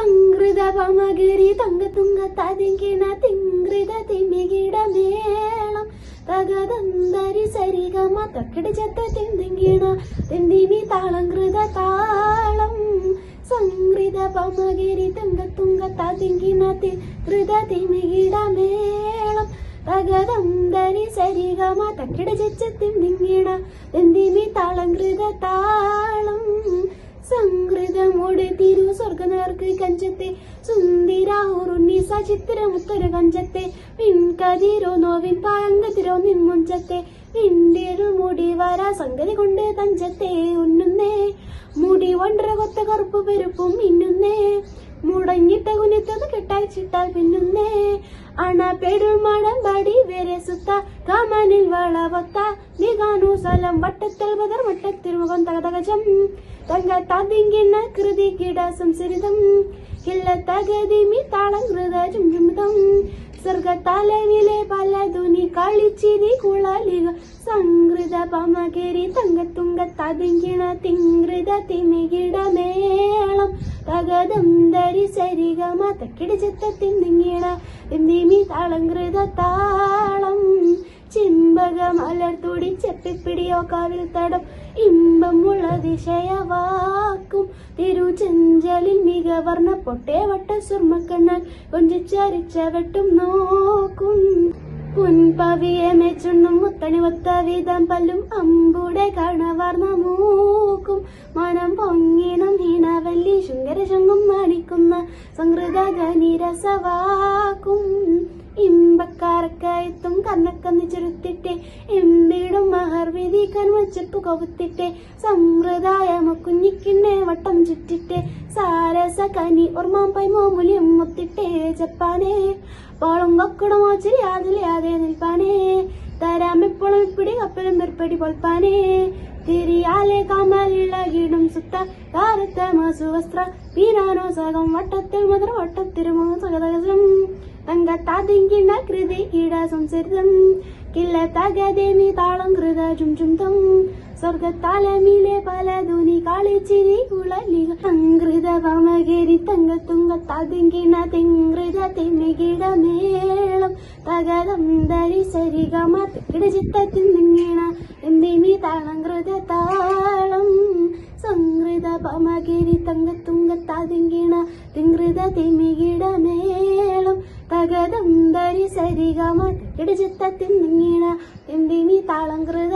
സംകൃത പമഗിരി തങ്കത്തുങ്ക തതിങ്കിണ തിങ്കൃത തിമികിട മേളം. തകതന്തരി സരിഗമ തക്കിടി ചത്ത തിന്തിങ്കിണ തിന്തിമി താളം കൃത താളം. സംകൃത പമഗിരി തങ്കത്തുങ്ക തതിങ്കിണ തികൃത തിമികിട മേളം. തകതന്തരി സരിഗമ തക്കിടി ചച്ച തിന്തിങ്കിണ തിന്തിമി താളം കൃത താളം. സംകൃതമോടെ തിരു സ്വർഗനേർക്ക് കഞ്ചത്തെ സുന്ദിരാഹുറുണ്ണി സചിത്രമുത്തൊരു കഞ്ചത്തെ പിൻകതിരോ നോവിൻ പായങ്കതിരോ നിൻമുഞ്ചത്തെ പിണ്ടേഴു മുടി വര സംഗതി കൊണ്ട് തഞ്ചത്തെ ഉണ്ണുന്നേ മുടി വണ്ടര കൊത്ത കറുപ്പ് പെരുപ്പും മിന്നുന്നേ. മുടങ്ങിട്ട കുനിത്തത് കെട്ടയച്ചിട്ടാൽ പിന്നുന്നേ. അണ പെരുമണം പടി വരെ സുത്ത കമനിൽ വളവത്ത നികാനു സ്ഥലം വട്ടത്തിൽ ബദർ വട്ടത്തിൽ മുഖം തകതകജം. തങ്ക തതിങ്കിണ കൃതി കിട സംസരിതം കില്ല തകതിമി താളം കൃത ചുംചുമിതം സ്വർഗത്തലവിലെ പല ധുനി കളിച്ചിരി കുളലിക. സംകൃത പമകരി തങ്കത്തുങ്ക തതിങ്കിണ തിങ്കൃത തിമികിടമേളം തകതം ധരി സരിഗമ തക്കിടി ചെത്ത തിന്നിങ്ങിണ തിന്തിമി താളം കൃത താളം. ചിമ്പക മലർത്തുടി ചെപ്പിപ്പിടിയോ കാവിൽ തടം. ഇമ്പമുള്ള ദിശയവാക്കും തിരുചെഞ്ചലിൽ വട്ട സുർമക്കണ്ണാൽ കൊഞ്ചിച്ചരിച്ച വെട്ടും നോക്കും. പുൻപവിയെ മെച്ചുണ്ണും മുത്തണി ഒത്ത വീതം പല്ലും അമ്പൂടെ കണവർന്ന മൂക്കും. മനം പൊങ്ങിണം ഹീണവല്ലി ശുങ്കര ശുങ്കും മാണിക്കുന്ന ഗനിരസവാക്കും ഇമ്പക്കാരക്കായത്തും കണ്ണക്കന്നി ചെറുത്തിട്ടെ എമ്പിടും മഹർവിധി കൺവച്ചപ്പ് കവുത്തിട്ടെ സമ്പ്രദായമ കുഞ്ഞിക്കിന്നെ വട്ടം ചുറ്റിട്ടെ സാരസ കനി ഓർമാമ്പൈ മോമുലിയും മുത്തിട്ടെ ജപ്പാനേ പോളും കൊക്കടമോ ചിരിയാതില്ലാതെ നിൽപ്പാനേ തരാമെപ്പോഴും ഇപ്പിടി കപ്പലും നിർപ്പടി പൊൽപ്പാനേ തിരിയാലെ കമലിളകിടും സുത്ത കാരത്ത മാസുവസ്ത്ര പീരാനോ സകം വട്ടത്തിൽ മധുര വട്ടത്തിരുമോ സകതകസം തങ്ക താതിങ്കിണ കൃതി കീട സംസരിതം കില്ല തകദേമി താളം കൃത ചുംചുംതം. സ്വർഗത്താലമിലെ പല ധുനി കാളിച്ചിരി കുളലിക തങ്കൃത പമകേരി തങ്ക തുങ്ക തതിങ്കിണ തിങ്കൃത തിമികിട മേളം തകതം ദരി സരിഗമ തിക്കിട ചിത്ത തിന്നിങ്ങീണ എന്തിമി താളം കൃത താളം. സംകൃത പമകേരി തങ്ക തുങ്ക തതിങ്കിണ തിങ്കൃത തിമികിട മേളം തകതം ധരി സരിഗമ തിക്കിട ചിത്ത തിന്നിങ്ങീണ എന്തിമി താളം കൃത